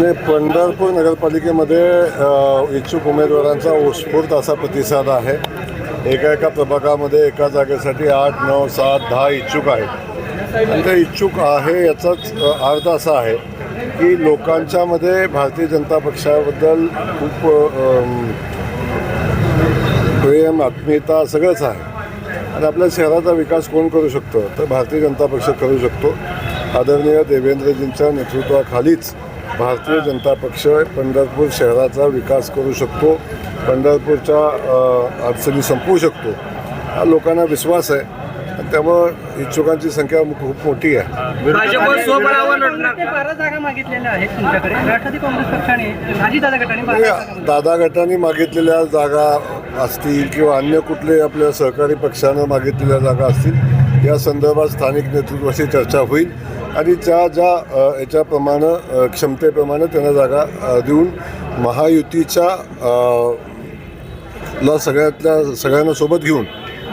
नाही पंढरपूर नगरपालिकेमध्ये इच्छुक उमेदवारांचा उत्स्फूर्त असा प्रतिसाद आहे. एका एका प्रभागामध्ये एका जागेसाठी आठ नऊ सात दहा इच्छुक आहेत. आणि ते इच्छुक आहे याचाच अर्थ असा आहे की लोकांच्यामध्ये भारतीय जनता पक्षाबद्दल खूप प्रेम आत्मीयता सगळंच आहे. आणि आपल्या शहराचा विकास कोण करू शकतो? तर भारतीय जनता पक्ष करू शकतो. आदरणीय देवेंद्रजींच्या नेतृत्वाखालीच भारतीय जनता पक्ष पंढरपूर शहराचा विकास करू शकतो पंढरपूरच्या अडचणी संपवू शकतो. हा लोकांना विश्वास आहे. आणि त्यामुळं इच्छुकांची संख्या खूप मोठी आहे. दादा गटाने मागितलेल्या जागा असतील किंवा अन्य कुठले आपल्या सहकारी पक्षानं मागितलेल्या जागा असतील या संदर्भात स्थानिक नेतृत्वाशी चर्चा होईल. आणि ज्या ज्या याच्याप्रमाणे क्षमतेप्रमाणे त्यांना जागा देऊन महायुतीच्या ला सगळ्यातल्या सगळ्यांना सोबत घेऊन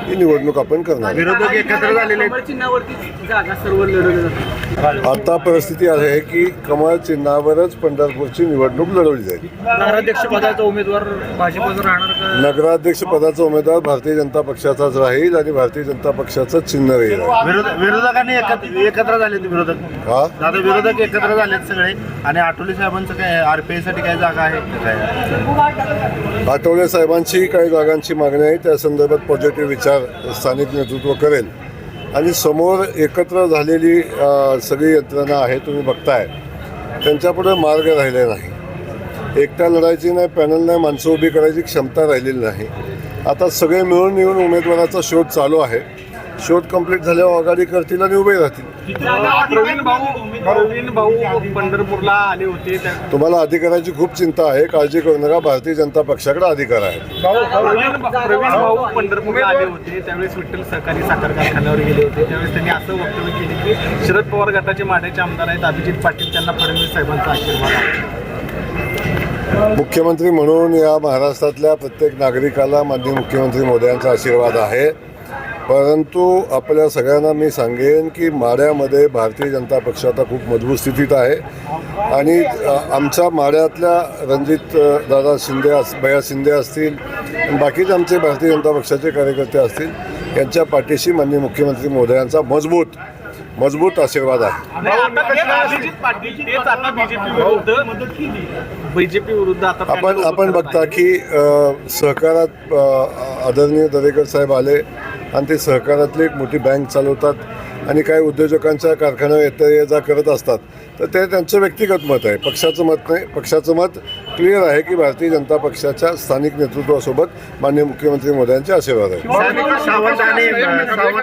ही निवडणूक आपण करणार. विरोधक एकत्र झालेले आहेत. चिन्हावरती जागा सर्व लढवल्या जातात आता परिस्थिती आहे की कमळ चिन्हावरच पंढरपूरची निवडणूक लढवली जाईल. नगराध्यक्ष पदाचा उमेदवार भाजपचा राहणार का? नगराध्यक्ष पदाचा उमेदवार भारतीय जनता पक्षाचाच राहील आणि भारतीय जनता पक्षाचं चिन्ह राहील. विरोध विरोधकांनी एकत्र एकत्र झाले विरोधक. हा? दादा विरोधक एकत्र झालेत सगळे आणि आठवले साहेबांचं काय आरपीआयसाठी काय जागा आहे? का काय? आठवले साहेबांची काही जागांची मागणी आहे. त्या संदर्भात पॉझिटिव्ह विचार स्थानिक नेतृत्व करेल. आणि समोर एकत्र झालेली सगळी यंत्रणा आहे तुम्ही बघताय. त्यांच्यापुढे मार्ग राहिले नाही. एकट्या लढायची नाही पॅनल नाही माणसं उभी करायची क्षमता राहिलेली नाही. आता सगळे मिळून येऊन उमेदवाराचा शोध चालू आहे. शोध कंप्लीट झाल्यावर आघाडी करतील आणि उभे राहतील. प्रवीण भाऊ प्रवीण भाऊ पंढरपूरला आले होते. त्या- तुम्हाला अधिकाराची खूप चिंता आहे. काळजी करू नका. भारतीय जनता पक्षाकडे अधिकार आहे. प्रवीण प्रवीण भाऊ पंढरपूरला आले होते. त्यावेळेस विठ्ठल सहकारी साखर कारखान्यावर गेले होते. त्यावेळेस त्यांनी असं वक्तव्य केले की शरद पवार गटाचे माढ्याचे आमदार आहेत. अभिजित पाटील त्यांना फडणवीस साहेबांचा आशीर्वाद आहे. मुख्यमंत्री म्हणून या महाराष्ट्रातल्या प्रत्येक नागरिकाला माननीय मुख्यमंत्री मोदयांचा आशीर्वाद आहे. परंतु आपल्या सगळ्यांना मी सांगेन की माड्यामध्ये भारतीय जनता पक्ष आता खूप मजबूत स्थितीत आहे. आणि आमच्या माड्यातल्या रणजित दादा शिंदे अस भया शिंदे असतील बाकीचे आमचे भारतीय जनता पक्षाचे कार्यकर्ते असतील यांच्या पाठीशी माननीय मुख्यमंत्री मोदयांचा मजबूत मजबूत आशीर्वाद आहे. आपण आपण बघता की सहकारात आदरणीय दरेकर साहेब आले. आणि ते सहकारातली एक मोठी बँक चालवतात आणि काही उद्योजकांच्या कारखान्यावर येता ये जा करत असतात. तर ते त्यांचं व्यक्तिगत मत आहे. पक्षाचं मत नाही. पक्षाचं मत क्लिअर आहे की भारतीय जनता पक्षाच्या स्थानिक नेतृत्वासोबत माननीय मुख्यमंत्री मोदयांचे आशीर्वाद आहे.